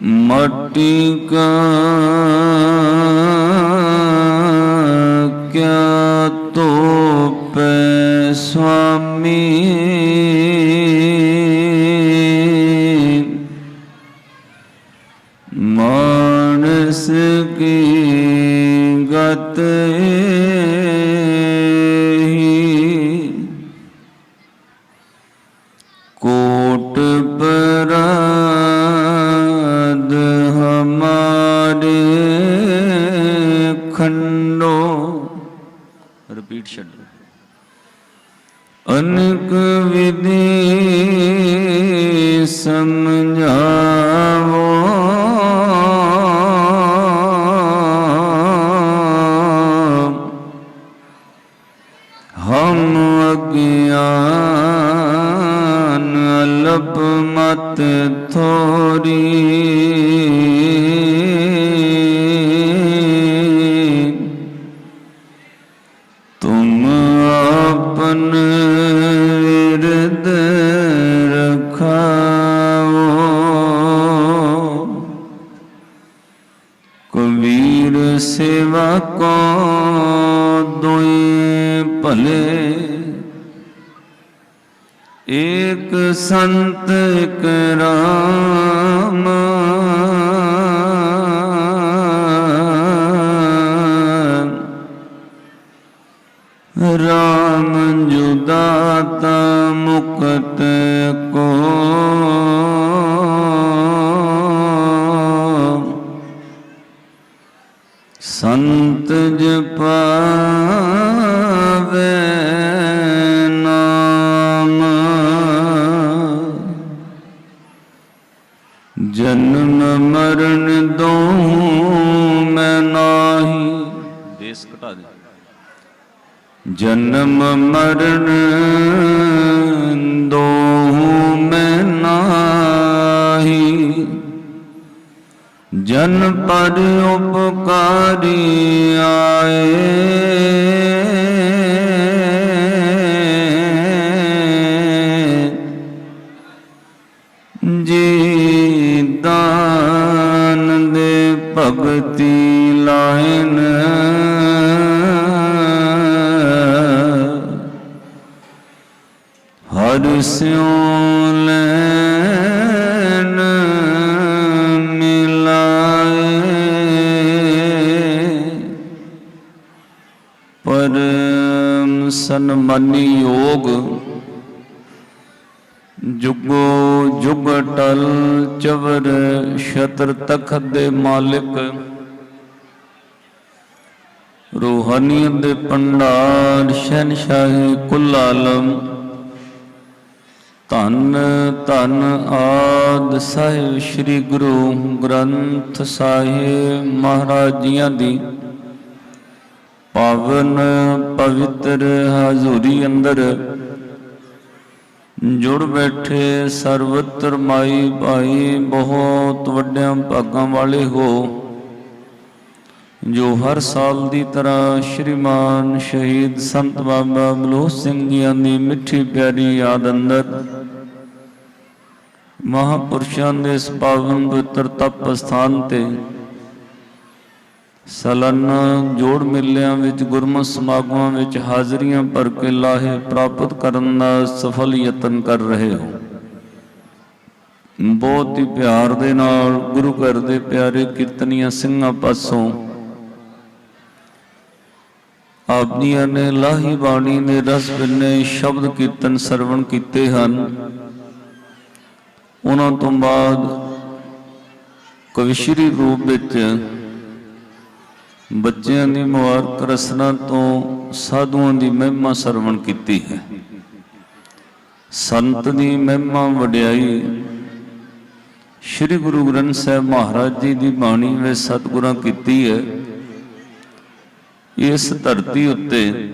ਮਾਟੀ repeat ਛੱਡੋ। ਅਨਕ সন্ত ਜਨਮ ਮਰਨ ਦੋ ਮੈਂ ਨਾਹੀ। ਜਨ ਪਰ ਉਪਕਾਰੀ ਆਏ। ਜੀ ਦਾਨ ਦੇ ਭਗਤੀ ਲਾਇਨ ਸਿਉ ਲੈਨ ਮਿਲਾਏ। ਪਰਮ ਸਨਮਾਨੀ ਯੋਗ ਜੁਗੋ ਜੁਗ ਟਲ ਚਵਰ ਸ਼ਤਰ ਤਖਤ ਦੇ ਮਾਲਿਕ ਰੂਹਾਨੀਅਤ ਦੇ ਪੰਡਾਰ ਸ਼ਹਿਨਸ਼ਾਹੀ ਕੁੱਲ ਆਲਮ ਧੰਨ ਧੰਨ ਆਦ ਸਾਹਿਬ ਸ੍ਰੀ ਗੁਰੂ ਗ੍ਰੰਥ ਸਾਹਿਬ ਮਹਾਰਾਜ ਜੀਆਂ ਦੀ। ਪਾਵਨ ਪਵਿੱਤਰ ਹਜ਼ੂਰੀ ਅੰਦਰ ਜੁੜ ਬੈਠੇ ਸਰਵਤਰ ਮਾਈ ਭਾਈ ਬਹੁਤ ਵੱਡਿਆਂ ਭਾਗਾਂ ਵਾਲੇ ਹੋ। ਜੋ ਹਰ ਸਾਲ ਦੀ ਤਰ੍ਹਾਂ ਸ਼੍ਰੀਮਾਨ ਸ਼ਹੀਦ ਸੰਤ ਬਾਬਾ ਬਲੋਚ ਸਿੰਘ ਜੀਆਂ ਦੀ ਮਿੱਠੀ ਪਿਆਰੀ ਯਾਦ ਅੰਦਰ ਮਹਾਪੁਰਸ਼ਾਂ ਦੇ ਇਸ ਪਾਵਨ ਪਵਿੱਤਰ ਤਪ ਸਥਾਨ ਤੇ ਸਾਲਾਨਾ ਜੋੜ ਮੇਲਿਆਂ ਵਿੱਚ ਗੁਰਮਤ ਸਮਾਗਮਾਂ ਵਿੱਚ ਹਾਜ਼ਰੀਆਂ ਭਰ ਕੇ ਲਾਹੇ ਪ੍ਰਾਪਤ ਕਰਨ ਦਾ ਸਫਲ ਯਤਨ ਕਰ ਰਹੇ ਹੋ। ਬਹੁਤ ਹੀ ਪਿਆਰ ਦੇ ਨਾਲ, ਗੁਰੂ ਘਰ ਦੇ ਪਿਆਰੇ ਕੀਰਤਨੀਆਂ ਸਿੰਘਾਂ ਪਾਸੋਂ ਆਪਨੀਆਂ ਨੇ ਲਾਹੀ ਬਾਣੀ ਨੇ ਰਸ ਬਿੰਨੇ ਸ਼ਬਦ ਕੀਰਤਨ ਸਰਵਣ ਕੀਤੇ ਹਨ। ਉਹਨਾਂ ਤੋਂ ਬਾਅਦ ਕਵਿਸ਼ਰੀ ਰੂਪ ਵਿੱਚ ਬੱਚਿਆਂ ਦੀ ਮੁਬਾਰਕ ਰਸਨਾ ਤੋਂ ਸਾਧੂਆਂ ਦੀ ਮਹਿਮਾ ਸਰਵਣ ਕੀਤੀ ਹੈ। ਸੰਤ ਦੀ ਮਹਿਮਾ ਵਡਿਆਈ ਸ੍ਰੀ ਗੁਰੂ ਗ੍ਰੰਥ ਸਾਹਿਬ ਮਹਾਰਾਜ ਜੀ ਦੀ ਬਾਣੀ ਵਿੱਚ ਸਤਿਗੁਰਾਂ ਕੀਤੀ ਹੈ। ਇਸ ਧਰਤੀ ਉੱਤੇ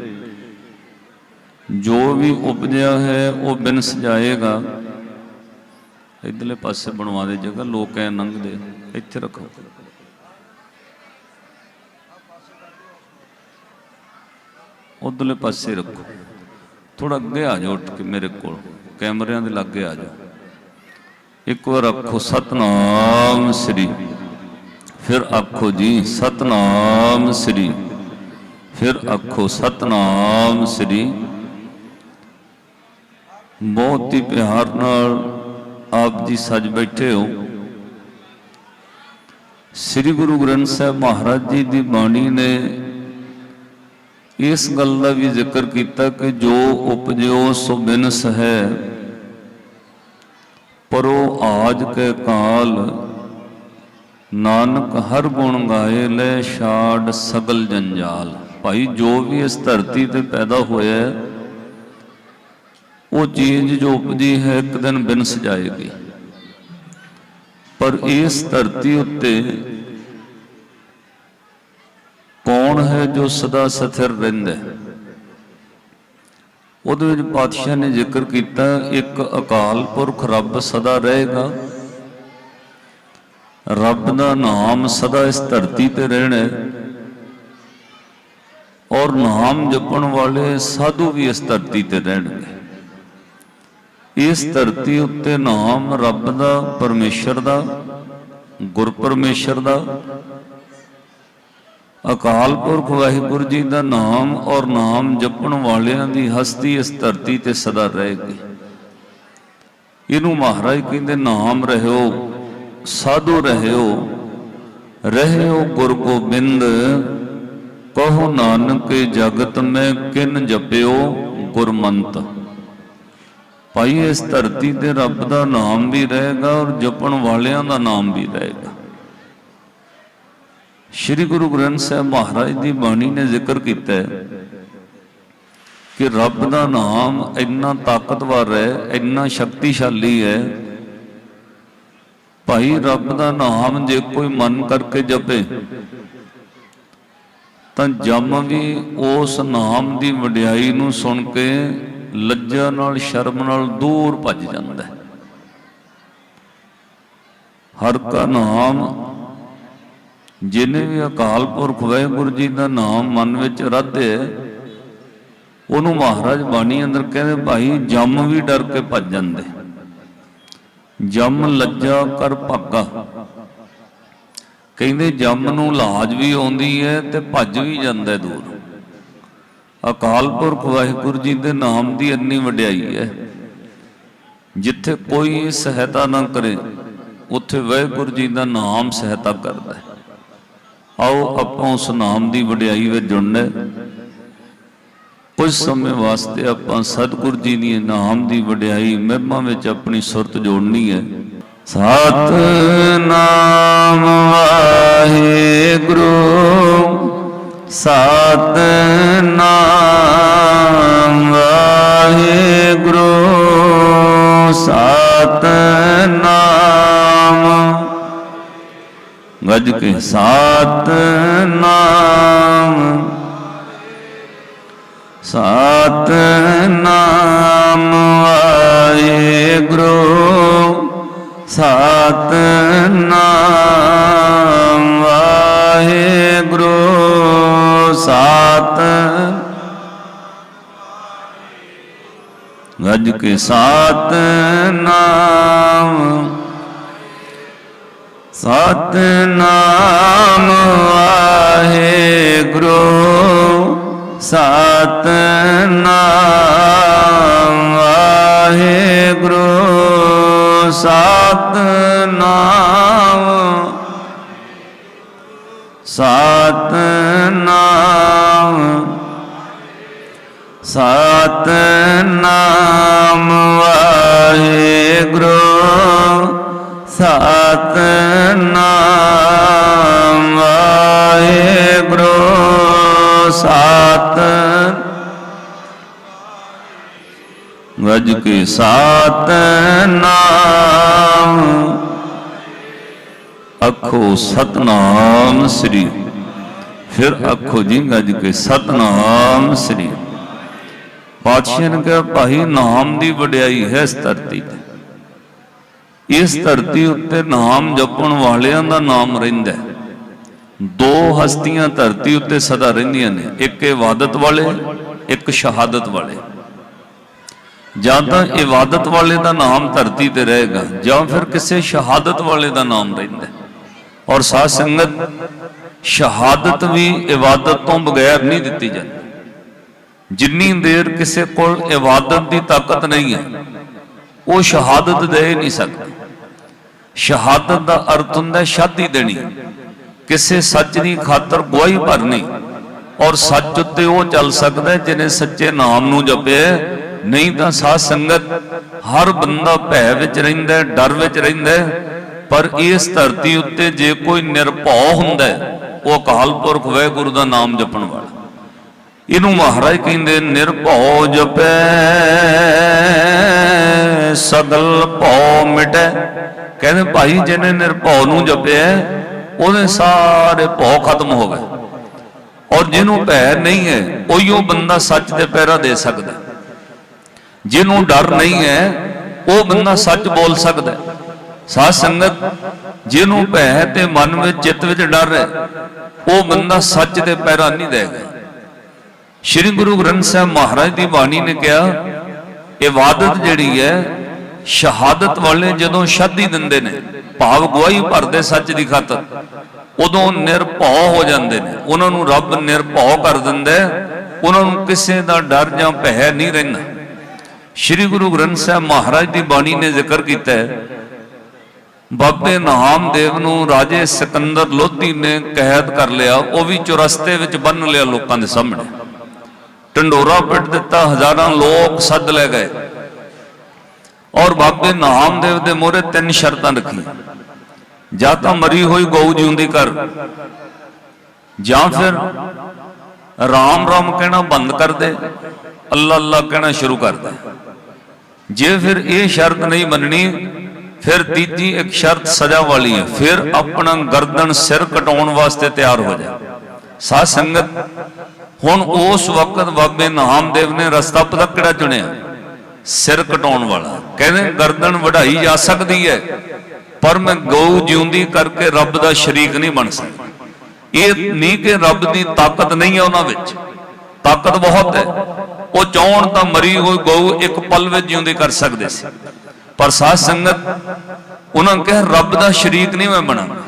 ਜੋ ਵੀ ਉਪਜਿਆ ਹੈ, ਉਹ ਬਿਨ ਸਜਾਏਗਾ। ਇਧਰਲੇ ਪਾਸੇ ਬਣਵਾ ਦੇ ਜਗ੍ਹਾ, ਲੋਕ ਐ ਲੰਘਦੇ ਇੱਥੇ ਰੱਖੋ। ਉਧਰਲੇ ਪਾਸੇ ਰੱਖੋ। ਥੋੜਾ ਅੱਗੇ ਆ ਜਾਓ ਉੱਠ ਕੇ ਮੇਰੇ ਕੋਲ। ਕੈਮਰਿਆਂ ਦੇ ਲਾਗੇ ਆ ਜਾਓ। ਇੱਕ ਵਾਰ ਆਖੋ, ਸਤਨਾਮ ਸ੍ਰੀ। ਫਿਰ ਆਖੋ ਜੀ, ਸਤਨਾਮ ਸ੍ਰੀ। ਫਿਰ ਆਖੋ ਸਤਨਾਮ ਸ੍ਰੀ ਬਹੁਤ ਹੀ ਪਿਆਰ ਨਾਲ ਆਪ ਜੀ ਸੱਜ ਬੈਠੇ ਹੋ। ਸ੍ਰੀ ਗੁਰੂ ਗ੍ਰੰਥ ਸਾਹਿਬ ਮਹਾਰਾਜ ਜੀ ਦੀ ਬਾਣੀ ਨੇ ਇਸ ਗੱਲ ਦਾ ਵੀ ਜ਼ਿਕਰ ਕੀਤਾ ਕਿ ਜੋ ਉਪਜਿਓ ਸੋ ਬਿਨਸ ਹੈ ਪਰੋ ਆਜ ਕੇ ਕਾਲ ਨਾਨਕ ਹਰ ਗੁਣ ਗਾਏ ਲੈ ਛਾੜ ਸਗਲ ਜੰਜਾਲ। ਭਾਈ ਜੋ ਵੀ ਇਸ ਧਰਤੀ ਤੇ ਪੈਦਾ ਹੋਇਆ ਹੈ, ਉਹ ਚੀਜ਼ ਜੋ ਉਪਜੀ ਹੈ ਇੱਕ ਦਿਨ ਬਿਨਸ ਜਾਏਗੀ। ਪਰ ਇਸ ਧਰਤੀ ਉੱਤੇ ਕੌਣ ਹੈ ਜੋ ਸਦਾ ਸਥਿਰ ਰਹਿੰਦਾ ਹੈ? ਉਹਦੇ ਵਿੱਚ ਪਾਤਸ਼ਾਹ ਨੇ ਜ਼ਿਕਰ ਕੀਤਾ ਇੱਕ ਅਕਾਲ ਪੁਰਖ ਰੱਬ ਸਦਾ ਰਹੇਗਾ। ਰੱਬ ਦਾ ਨਾਮ ਸਦਾ ਇਸ ਧਰਤੀ ਤੇ ਰਹਿਣਾ ਹੈ। ਔਰ ਨਾਮ ਜਪਣ ਵਾਲੇ ਸਾਧੂ ਵੀ ਇਸ ਧਰਤੀ ਤੇ ਰਹਿਣਗੇ। ਇਸ ਧਰਤੀ ਉੱਤੇ ਨਾਮ ਰੱਬ ਦਾ, ਪਰਮੇਸ਼ਰ ਦਾ, ਗੁਰ ਪਰਮੇਸ਼ਰ ਦਾ, ਅਕਾਲ ਪੁਰਖ ਵਾਹਿਗੁਰੂ ਜੀ ਦਾ ਨਾਮ ਔਰ ਨਾਮ ਜਪਣ ਵਾਲਿਆਂ ਦੀ ਹਸਤੀ ਇਸ ਧਰਤੀ ਤੇ ਸਦਾ ਰਹੇਗੀ। ਇਹਨੂੰ ਮਹਾਰਾਜ ਕਹਿੰਦੇ ਨਾਮ ਰਹਿਓ, ਸਾਧੂ ਰਹਿਓ ਰਹਿਓ ਗੁਰ ਗੋਬਿੰਦ ਕਹੋ ਨਾਨਕ, ਜਗਤ ਮੈਂ ਕਿਨ ਜਪਿਓ ਗੁਰਮੰਤ। ਭਾਈ, ਇਸ ਧਰਤੀ ਤੇ ਰੱਬ ਦਾ ਨਾਮ ਵੀ ਰਹੇਗਾ ਔਰ ਜਪਣ ਵਾਲਿਆਂ ਦਾ ਨਾਮ ਵੀ ਰਹੇਗਾ। ਸ੍ਰੀ ਗੁਰੂ ਗ੍ਰੰਥ ਸਾਹਿਬ ਮਹਾਰਾਜ ਦੀ ਬਾਣੀ ਨੇ ਜ਼ਿਕਰ ਕੀਤਾ ਹੈ ਕਿ ਰੱਬ ਦਾ ਨਾਮ ਇੰਨਾ ਤਾਕਤਵਰ ਹੈ, ਇੰਨਾ ਸ਼ਕਤੀਸ਼ਾਲੀ ਹੈ। ਭਾਈ, ਰੱਬ ਦਾ ਨਾਮ ਜੇ ਕੋਈ ਮਨ ਕਰਕੇ ਜਪੇ ਤਾਂ ਜਮ ਵੀ ਉਸ ਨਾਮ ਦੀ ਵਡਿਆਈ ਨੂੰ ਸੁਣ ਕੇ ਲੱਜਾ ਨਾਲ, ਸ਼ਰਮ ਨਾਲ ਦੂਰ ਭੱਜ ਜਾਂਦਾ ਹੈ। ਹਰ ਕਾ ਨਾਮ ਜਿਹਨੇ ਵੀ ਅਕਾਲ ਪੁਰਖ ਵਾਹਿਗੁਰੂ ਜੀ ਦਾ ਨਾਮ ਮਨ ਵਿੱਚ ਰੱਧੇ ਉਹਨੂੰ ਮਹਾਰਾਜ ਬਾਣੀ ਅੰਦਰ ਕਹਿੰਦੇ, ਭਾਈ, ਜੰਮ ਵੀ ਡਰ ਕੇ ਭੱਜ ਜਾਂਦੇ। ਜੰਮ ਲੱਜਾ ਕਰ ਭਾਗਾ। ਕਹਿੰਦੇ ਜੰਮ ਨੂੰ ਲਾਜ ਵੀ ਆਉਂਦੀ ਹੈ ਤੇ ਭੱਜ ਵੀ ਜਾਂਦਾ ਦੂਰ। ਅਕਾਲ ਪੁਰਖ ਵਾਹਿਗੁਰੂ ਜੀ ਦੇ ਨਾਮ ਦੀ ਇੰਨੀ ਵਡਿਆਈ ਹੈ, ਜਿੱਥੇ ਕੋਈ ਸਹਾਇਤਾ ਨਾ ਕਰੇ, ਉੱਥੇ ਵਾਹਿਗੁਰੂ ਜੀ ਦਾ ਨਾਮ ਸਹਾਇਤਾ ਕਰਦਾ ਹੈ। ਆਓ ਆਪਾਂ ਉਸ ਨਾਮ ਦੀ ਵਡਿਆਈ ਵਿੱਚ ਜੁੜਨਾ। ਕੁਝ ਸਮੇਂ ਵਾਸਤੇ ਆਪਾਂ ਸਤਿਗੁਰੂ ਜੀ ਦੀ ਨਾਮ ਦੀ ਵਡਿਆਈ ਮਹਿਮਾ ਵਿੱਚ ਆਪਣੀ ਸੁਰਤ ਜੋੜਨੀ ਹੈ। ਸਤ ਨਾਮ ਵਾਹਿਗੁਰੂ ਸਤ ਨਾਮ ਵਾਹਿਗੁਰੂ ਸਤ ਨਾਮ ਗਜ ਕੇ ਸਤ ਨਾਮ ਸਤ। ਗੱਜ ਕੇ ਸਤ ਨਾਮ। ਸਤਨਾਮ ਵਾਹਿਗੁਰੂ। ਸਤ ਨਾਮ ਸਤਨਾਮ ਸਤਨਾਮ ਸਤਨਾਮ ਵਾਹਿਗੁਰੂ ਸਤਨਾਮ ਵਾਹਿਗੁਰੂ, ਸਤ ਗਜ ਕੇ ਸਤਨਾਮ ਅੱਖੋ ਸਤਨਾਮ ਸ੍ਰੀ। ਫਿਰ ਅੱਖੋ ਜੀ ਗਜ ਕੇ ਸਤਨਾਮ ਸ੍ਰੀ। ਪਾਤਸ਼ਾਹ ਨੇ ਕਿਹਾ, ਭਾਈ, ਨਾਮ ਦੀ ਵਡਿਆਈ ਹੈ ਇਸ ਧਰਤੀ ਤੇ। ਇਸ ਧਰਤੀ ਉੱਤੇ ਨਾਮ ਜਪਣ ਵਾਲਿਆਂ ਦਾ ਨਾਮ ਰਹਿੰਦਾ ਹੈ। ਦੋ ਹਸਤੀਆਂ ਧਰਤੀ ਉੱਤੇ ਸਦਾ ਰਹਿੰਦੀਆਂ ਨੇ, ਇੱਕ ਇਬਾਦਤ ਵਾਲੇ, ਇੱਕ ਸ਼ਹਾਦਤ ਵਾਲੇ। ਜਾਂ ਤਾਂ ਇਬਾਦਤ ਵਾਲੇ ਦਾ ਨਾਮ ਧਰਤੀ ਤੇ ਰਹੇਗਾ, ਜਾਂ ਫਿਰ ਕਿਸੇ ਸ਼ਹਾਦਤ ਵਾਲੇ ਦਾ ਨਾਮ ਰਹਿੰਦਾ ਔਰ ਸਾਧ ਸੰਗਤ, ਸ਼ਹਾਦਤ ਵੀ ਇਬਾਦਤ ਤੋਂ ਬਗੈਰ ਨਹੀਂ ਦਿੱਤੀ ਜਾਂਦੀ। ਜਿੰਨੀ ਦੇਰ ਕਿਸੇ ਕੋਲ ਇਬਾਦਤ ਦੀ ਤਾਕਤ ਨਹੀਂ ਹੈ, ਉਹ ਸ਼ਹਾਦਤ ਦੇ ਨਹੀਂ ਸਕਦਾ। ਸ਼ਹਾਦਤ ਦਾ ਅਰਥ ਹੁੰਦਾ ਸ਼ਾਦੀ ਦੇਣੀ। ਕਿਸੇ ਸੱਚ ਦੀ ਖਾਤਰ ਗਵਾਹੀ ਭਰਨੀ। ਔਰ ਸੱਚ ਉੱਤੇ ਉਹ ਚੱਲ ਸਕਦਾ ਜਿਹਨੇ ਸੱਚੇ ਨਾਮ ਨੂੰ ਜਪਿਆ ਨਹੀਂ ਤਾਂ ਸਾਧ ਸੰਗਤ ਹਰ ਬੰਦਾ ਭੈ ਵਿੱਚ ਰਹਿੰਦਾ ਡਰ ਵਿੱਚ ਰਹਿੰਦਾ ਪਰ ਇਸ ਧਰਤੀ ਉੱਤੇ ਜੇ ਕੋਈ ਨਿਰਭਉ ਹੁੰਦਾ ਉਹ ਅਕਾਲ ਪੁਰਖ ਵਾਹਿਗੁਰੂ ਦਾ ਨਾਮ ਜਪਣ ਵਾਲਾ। ਇਹਨੂੰ ਮਹਾਰਾਜ ਕਹਿੰਦੇ, ਨਿਰਭਉ ਜਪੈ, ਸਗਲ ਭਉ ਮਿਟੈ। ਕਹਿੰਦੇ ਭਾਈ, ਜਿਹਨੇ ਨਿਰਭਉ ਨੂੰ ਜਪਿਆ, ਉਹਦੇ ਸਾਰੇ ਭਉ ਖਤਮ ਹੋ ਗਏ। ਔਰ ਜਿਹਨੂੰ ਭੈ ਨਹੀਂ ਹੈ, ਉਹੀਓ ਬੰਦਾ ਸੱਚ ਦੇ ਪਹਿਰਾ ਦੇ ਸਕਦਾ ਜਿਹਨੂੰ ਡਰ ਨਹੀਂ ਹੈ, ਉਹ ਬੰਦਾ ਸੱਚ ਬੋਲ ਸਕਦਾ ਹੈ। ਸਾਧ ਸੰਗਤ, ਜਿਹਨੂੰ ਭੈ ਤੇ ਮਨ ਵਿੱਚ, ਚਿੱਤ ਵਿੱਚ ਡਰ ਹੈ, ਉਹ ਬੰਦਾ ਸੱਚ ਦੇ ਪੈਰਾ ਨਹੀਂ ਦੇਗਾ ਸ੍ਰੀ ਗੁਰੂ ਗ੍ਰੰਥ ਸਾਹਿਬ ਮਹਾਰਾਜ ਦੀ ਬਾਣੀ ਨੇ ਕਿਹਾ ਇਬਾਦਤ ਜਿਹੜੀ ਹੈ, ਸ਼ਹਾਦਤ ਵਾਲੇ ਜਦੋਂ ਸ਼ਾਦੀ ਦਿੰਦੇ ਨੇ, ਭਾਵ ਗਵਾਹੀ ਭਰਦੇ ਸੱਚ ਦੀ ਖਾਤਰ, ਉਦੋਂ ਨਿਰਭਉ ਹੋ ਜਾਂਦੇ ਨੇ। ਉਹਨਾਂ ਨੂੰ ਰੱਬ ਨਿਰਭਉ ਕਰ ਦਿੰਦਾ ਉਹਨਾਂ ਨੂੰ ਕਿਸੇ ਦਾ ਡਰ ਜਾਂ ਭੈ ਨਹੀਂ ਰਹਿੰਦਾ। ਸ੍ਰੀ ਗੁਰੂ ਗ੍ਰੰਥ ਸਾਹਿਬ ਮਹਾਰਾਜ ਦੀ ਬਾਣੀ ਨੇ ਜ਼ਿਕਰ ਕੀਤਾ ਹੈ, ਬਾਬੇ ਨਾਮਦੇਵ ਨੂੰ ਰਾਜੇ ਸਿਕੰਦਰ ਲੋਧੀ ਨੇ ਕੈਦ ਕਰ ਲਿਆ, ਉਹ ਵੀ ਚੁਰਸਤੇ ਵਿੱਚ ਬੰਨ ਲਿਆ ਲੋਕਾਂ ਦੇ ਸਾਹਮਣੇ। ਢੰਡੋਰਾ ਪਿੱਟ ਦਿੱਤਾ ਹਜ਼ਾਰਾਂ ਲੋਕ ਸੱਦ ਲੈ ਗਏ। ਔਰ ਬਾਬੇ ਨਾਮਦੇਵ ਦੇ ਮੋਹਰੇ ਤਿੰਨ ਸ਼ਰਤਾਂ ਰੱਖੀਆਂ। ਜਾਂ ਤਾਂ ਮਰੀ ਹੋਈ ਗਊ ਜਿਉਂਦੀ ਕਰ ਜਾਂ ਫਿਰ ਰਾਮ ਰਾਮ ਕਹਿਣਾ ਬੰਦ ਕਰ ਦੇ ਅੱਲਾ ਅੱਲਾ ਕਹਿਣਾ ਸ਼ੁਰੂ ਕਰ ਦੇ। ਜੇ ਫਿਰ ਇਹ ਸ਼ਰਤ ਨਹੀਂ ਮੰਨਣੀ ਫਿਰ ਤੀਜੀ ਇੱਕ ਸ਼ਰਤ ਸਜ਼ਾ ਵਾਲੀ ਹੈ। ਫਿਰ ਆਪਣਾ ਗਰਦਨ ਸਿਰ ਕਟਾਉਣ ਵਾਸਤੇ ਤਿਆਰ ਹੋ ਜਾ। ਸਾਧ ਸੰਗਤ ਹੁਣ ਉਸ ਵਕਤ ਬਾਬੇ ਨਾਮਦੇਵ ਨੇ ਰਸਤਾ ਪਤਾ ਕਿਹੜਾ ਚੁਣਿਆ? ਸਿਰ ਕਟਾਉਣ ਵਾਲਾ। ਕਹਿੰਦੇ ਗਰਦਨ ਵਢਾਈ ਜਾ ਸਕਦੀ ਹੈ, ਪਰ ਮੈਂ ਗਊ ਜਿਉਂਦੀ ਕਰਕੇ ਰੱਬ ਦਾ ਸ਼ਰੀਕ ਨਹੀਂ ਬਣ ਸਕਦਾ। ਇਹ ਨਹੀਂ ਕਿ ਰੱਬ ਦੀ ਤਾਕਤ ਨਹੀਂ ਹੈ ਉਹਨਾਂ ਵਿੱਚ। ਤਾਕਤ ਬਹੁਤ ਹੈ। ਉਹ ਚਾਹਣ ਤਾਂ ਮਰੀ ਹੋਈ ਗਊ ਇੱਕ ਪਲ ਵਿੱਚ ਜਿਉਂਦੀ ਕਰ ਸਕਦੇ ਸੀ। ਪਰ ਸਾਧ ਸੰਗਤ, ਉਹਨਾਂ ਕਿਹਾ, ਰੱਬ ਦਾ ਸ਼ਰੀਕ ਨਹੀਂ ਮੈਂ ਬਣਾਂਗਾ।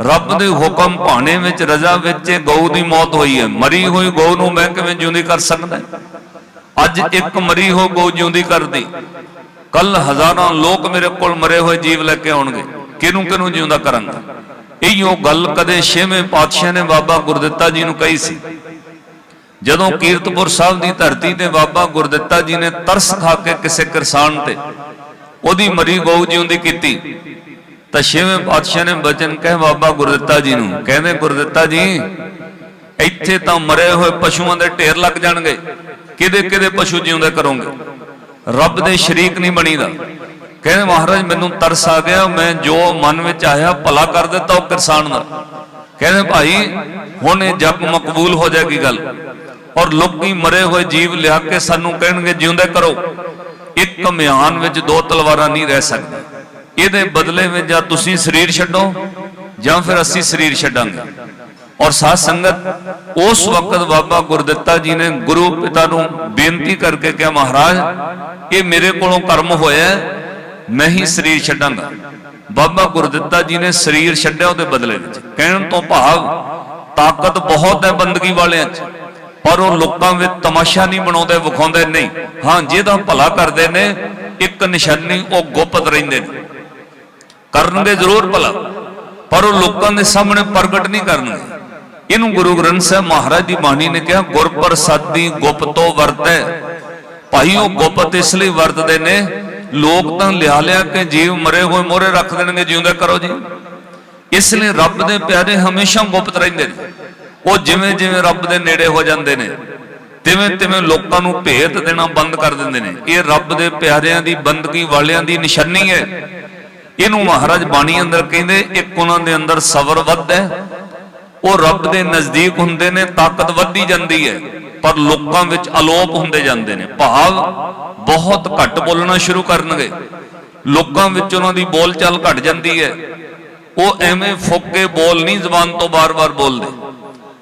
ਰੱਬ ਦੇ ਹੁਕਮ ਭਾਣੇ ਵਿੱਚ ਰਜ਼ਾ ਵਿੱਚ ਗਊ ਦੀ ਮੌਤ ਹੋਈ ਹੈ। ਮਰੀ ਹੋਈ ਗਊ ਨੂੰ ਮੈਂ ਕਿਵੇਂ ਜਿਉਂਦੀ ਕਰ ਸਕਦਾ ਅੱਜ ਇੱਕ ਮਰੀ ਹੋ ਗਊ ਜਿਉਂਦੀ ਕਰਦੀ। ਕੱਲ ਹਜ਼ਾਰਾਂ ਲੋਕ ਮੇਰੇ ਕੋਲ ਮਰੇ ਹੋਏ ਜੀਵ ਲੈ ਕੇ ਆਉਣਗੇ। ਕਿਹਨੂੰ ਕਿਹਨੂੰ ਜਿਉਂਦਾ ਕਰਾਂਗਾ? ਇਹੋ ਗੱਲ ਕਦੇ ਛੇਵੇਂ ਪਾਤਸ਼ਾਹ ਨੇ ਬਾਬਾ ਗੁਰਦਿੱਤਾ ਜੀ ਨੂੰ ਕਹੀ ਸੀ। ਜਦੋਂ ਕੀਰਤਪੁਰ ਸਾਹਿਬ ਦੀ ਧਰਤੀ ਤੇ ਬਾਬਾ ਗੁਰਦਿੱਤਾ ਜੀ ਨੇ ਤਰਸ ਖਾ ਕੇ ਕਿਸੇ ਕਿਸਾਨ ਤੇ ਉਹਦੀ ਮਰੀ ਗਊ ਜਿਉਂਦੀ ਕੀਤੀ। ਤਾਂ ਛੇਵੇਂ ਪਾਤਸ਼ਾਹ ਨੇ ਬਚਨ ਕਹਿ ਬਾਬਾ ਗੁਰਦਿੱਤਾ ਜੀ ਨੂੰ। ਕਹਿੰਦੇ, ਗੁਰਦਿੱਤਾ ਜੀ, ਇੱਥੇ ਤਾਂ ਮਰੇ ਹੋਏ ਪਸ਼ੂਆਂ ਦੇ ਢੇਰ ਲੱਗ ਜਾਣਗੇ। ਕਿਹਦੇ ਕਿਹਦੇ ਪਸ਼ੂ ਜਿਉਂਦੇ ਕਰੋਗੇ? ਰੱਬ ਦੇ ਸ਼ਰੀਕ ਨਹੀਂ ਬਣੀਦਾ। ਕਹਿੰਦੇ, ਮਹਾਰਾਜ, ਮੈਨੂੰ ਤਰਸ ਆ ਗਿਆ। ਮੈਂ ਜੋ ਮਨ ਵਿੱਚ ਆਇਆ, ਭਲਾ ਕਰ ਦਿੱਤਾ ਉਹ ਕਿਸਾਨ ਦਾ। ਕਹਿੰਦੇ, ਭਾਈ, ਹੁਣ ਇਹ ਜਪ ਮਕਬੂਲ ਹੋ ਜਾਏਗੀ ਗੱਲ। ਔਰ ਲੋਕੀ ਮਰੇ ਹੋਏ ਜੀਵ ਲਿਆ ਕੇ ਸਾਨੂੰ ਕਹਿਣਗੇ, ਜਿਉਂਦੇ ਕਰੋ। ਇੱਕ ਮਿਆਨ ਵਿੱਚ ਦੋ ਤਲਵਾਰਾਂ ਨਹੀਂ ਰਹਿ ਸਕਦੀਆਂ। ਇਹਦੇ ਬਦਲੇ ਵਿੱਚ ਜਾਂ ਤੁਸੀਂ ਸਰੀਰ ਛੱਡੋ ਜਾਂ ਫਿਰ ਅਸੀਂ ਸਰੀਰ ਛੱਡਾਂਗੇ। ਔਰ ਸਾਧ ਸੰਗਤ, ਉਸ ਵਕਤ ਬਾਬਾ ਗੁਰਦਿੱਤਾ ਜੀ ਨੇ ਗੁਰੂ ਪਿਤਾ ਨੂੰ ਬੇਨਤੀ ਕਰਕੇ ਕਿਹਾ, ਮਹਾਰਾਜ, ਇਹ ਮੇਰੇ ਕੋਲੋਂ ਕਰਮ ਹੋਇਆ ਮੈਂ ਹੀ ਸਰੀਰ ਛੱਡਾਂਗਾ। ਬਾਬਾ ਗੁਰਦਿੱਤਾ ਜੀ ਨੇ ਸਰੀਰ ਛੱਡਿਆ ਉਹਦੇ ਬਦਲੇ ਵਿੱਚ। ਕਹਿਣ ਤੋਂ ਭਾਵ, ਤਾਕਤ ਬਹੁਤ ਹੈ ਬੰਦਗੀ ਵਾਲਿਆਂ 'ਚ, ਪਰ ਉਹ ਲੋਕਾਂ ਵਿੱਚ ਤਮਾਸ਼ਾ ਨਹੀਂ ਬਣਾਉਂਦੇ, ਵਿਖਾਉਂਦੇ ਨਹੀਂ। ਹਾਂ, ਜਿਹਦਾ ਭਲਾ ਕਰਦੇ ਨੇ, ਇੱਕ ਨਿਸ਼ਾਨੀ ਉਹ ਗੁਪਤ ਰਹਿੰਦੇ ਨੇ। ਕਰਨਗੇ ਜ਼ਰੂਰ ਭਲਾ, ਪਰ ਉਹ ਲੋਕਾਂ ਦੇ ਸਾਹਮਣੇ ਪ੍ਰਗਟ ਨਹੀਂ ਕਰਨਗੇ। ਇਹਨੂੰ ਗੁਰੂ ਗ੍ਰੰਥ ਸਾਹਿਬ ਮਹਾਰਾਜ ਦੀ ਬਾਣੀ ਨੇ ਕਿਹਾ ਗੁਰ ਪ੍ਰਸਾਦੀ ਗੁਪਤੋ ਵਰਤੈ। ਭਾਈ, ਉਹ ਗੁਪਤ ਇਸ ਲਈ ਵਰਤਦੇ ਨੇ, ਲੋਕ ਤਾਂ ਲਿਆ ਲਿਆ ਕਿ ਜੀਵ ਮਰੇ ਹੋਏ ਮੋਰੇ ਰੱਖ ਦੇਣਗੇ, ਜਿਉਂਦੇ ਕਰੋ ਜੀ। ਇਸ ਲਈ ਰੱਬ ਦੇ ਪਿਆਰੇ ਹਮੇਸ਼ਾ ਗੁਪਤ ਰਹਿੰਦੇ ਨੇ। ਉਹ ਜਿਵੇਂ ਜਿਵੇਂ ਰੱਬ ਦੇ ਨੇੜੇ ਹੋ ਜਾਂਦੇ ਨੇ, ਤਿਵੇਂ ਤਿਵੇਂ ਲੋਕਾਂ ਨੂੰ ਭੇਤ ਦੇਣਾ ਬੰਦ ਕਰ ਦਿੰਦੇ ਨੇ। ਇਹ ਰੱਬ ਦੇ ਪਿਆਰਿਆਂ ਦੀ, ਬੰਦਗੀ ਵਾਲਿਆਂ ਦੀ ਨਿਸ਼ਾਨੀ ਹੈ। ਇਹਨੂੰ ਮਹਾਰਾਜ ਬਾਣੀ ਅੰਦਰ ਕਹਿੰਦੇ, ਇੱਕ ਉਹਨਾਂ ਦੇ ਅੰਦਰ ਸਬਰ ਵੱਧਦਾ ਉਹ ਰੱਬ ਦੇ ਨਜ਼ਦੀਕ ਹੁੰਦੇ ਨੇ, ਤਾਕਤ ਵੱਧਦੀ ਜਾਂਦੀ ਹੈ। ਪਰ ਲੋਕਾਂ ਵਿੱਚ ਅਲੋਪ ਹੁੰਦੇ ਜਾਂਦੇ ਨੇ। ਭਾਵ ਬਹੁਤ ਘੱਟ ਬੋਲਣਾ ਸ਼ੁਰੂ ਕਰਨਗੇ। ਲੋਕਾਂ ਵਿੱਚ ਉਹਨਾਂ ਦੀ ਬੋਲਚਾਲ ਘਟ ਜਾਂਦੀ ਹੈ। ਉਹ ਐਵੇਂ ਫੁੱਕੇ ਬੋਲ ਨਹੀਂ, ਜ਼ਬਾਨ ਤੋਂ ਬਾਰ-ਬਾਰ ਬੋਲਦੇ।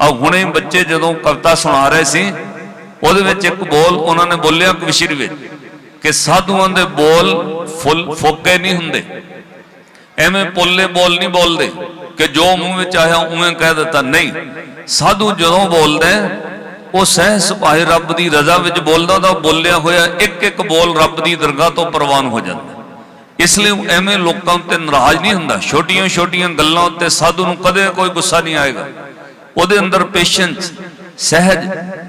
ਆ ਹੁਣੇ ਬੱਚੇ ਜਦੋਂ ਕਵਿਤਾ ਸੁਣਾ ਰਹੇ ਸੀ, ਉਹਦੇ ਵਿੱਚ ਇੱਕ ਬੋਲ ਉਹਨਾਂ ਨੇ ਬੋਲਿਆ ਕਵਿਸ਼ਰੀ ਵਿੱਚ ਕਿ ਸਾਧੂਆਂ ਦੇ ਬੋਲ ਫੁੱਲ ਫੋਕੇ ਨਹੀਂ ਹੁੰਦੇ। ਐਵੇਂ ਪੋਲੇ ਬੋਲ ਨਹੀਂ ਬੋਲਦੇ ਕਿ ਜੋ ਮੂੰਹ ਵਿੱਚ ਆਇਆ ਉਵੇਂ ਕਹਿ ਦਿੱਤਾ। ਨਹੀਂ, ਸਾਧੂ ਜਦੋਂ ਬੋਲਦਾ ਉਹ ਸਹਿ ਸੁਭਾਏ ਰੱਬ ਦੀ ਰਜ਼ਾ ਵਿੱਚ ਬੋਲਦਾ ਤਾਂ ਬੋਲਿਆ ਹੋਇਆ ਇੱਕ ਇੱਕ ਬੋਲ ਰੱਬ ਦੀ ਦਰਗਾਹ ਤੋਂ ਪ੍ਰਵਾਨ ਹੋ ਜਾਂਦਾ ਇਸ ਲਈ ਐਵੇਂ ਲੋਕਾਂ ਉੱਤੇ ਨਾਰਾਜ਼ ਨਹੀਂ ਹੁੰਦਾ। ਛੋਟੀਆਂ ਛੋਟੀਆਂ ਗੱਲਾਂ ਉੱਤੇ ਸਾਧੂ ਨੂੰ ਕਦੇ ਕੋਈ ਗੁੱਸਾ ਨਹੀਂ ਆਏਗਾ। ਉਹਦੇ ਅੰਦਰ ਪੇਸ਼ੈਂਸ ਸਹਿਜ,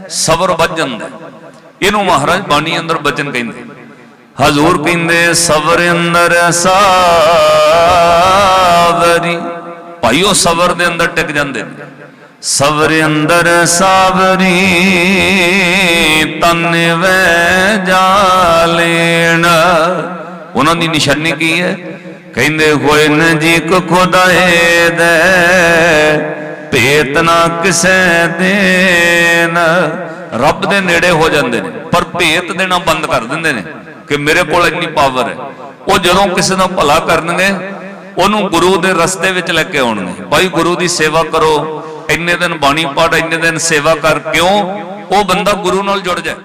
ਸਬਰ ਵੱਜ ਜਾਂਦਾ ਇਹਨੂੰ ਮਹਾਰਾਜ ਬਾਣੀ ਅੰਦਰ ਬਚਨ ਕਹਿੰਦੇ ਹਜ਼ੂਰ ਕਹਿੰਦੇ ਸਬਰ ਅੰਦਰ ਸਾਵਰੀ। ਭਾਈ, ਉਹ ਸਬਰ ਦੇ ਅੰਦਰ ਟਿਕ ਜਾਂਦੇ ਨੇ। ਸਬਰ ਅੰਦਰ ਸਾਵਰੀ, ਤਨ ਵੈ ਜਾਲੇਣ ਉਹਨਾਂ ਦੀ ਨਿਸ਼ਾਨੀ ਕੀ ਹੈ ਕਹਿੰਦੇ, ਹੋਏ ਨ ਖੁਦਾਏ ਦੇ, ਭੇਤ ਨਾ ਕਿਸੇ ਦੇਨ ਰੱਬ ਦੇ ਨੇੜੇ ਹੋ ਜਾਂਦੇ ਨੇ, ਪਰ ਭੇਤ ਦੇਣਾ ਬੰਦ ਕਰ ਦਿੰਦੇ ਨੇ। ਕਿ ਮੇਰੇ ਕੋਲ ਇੰਨੀ ਪਾਵਰ ਹੈ। ਉਹ ਜਦੋਂ ਕਿਸੇ ਦਾ ਭਲਾ ਕਰਨਗੇ, ਉਹਨੂੰ ਗੁਰੂ ਦੇ ਰਸਤੇ ਵਿੱਚ ਲੈ ਕੇ ਆਉਣਗੇ। ਭਾਈ ਗੁਰੂ ਦੀ ਸੇਵਾ ਕਰੋ। ਇੰਨੇ ਦਿਨ ਬਾਣੀ ਪਾਠ, ਇੰਨੇ ਦਿਨ ਸੇਵਾ ਕਰ। ਕਿਉਂ? ਉਹ ਬੰਦਾ ਗੁਰੂ ਨਾਲ ਜੁੜ ਜਾਏ।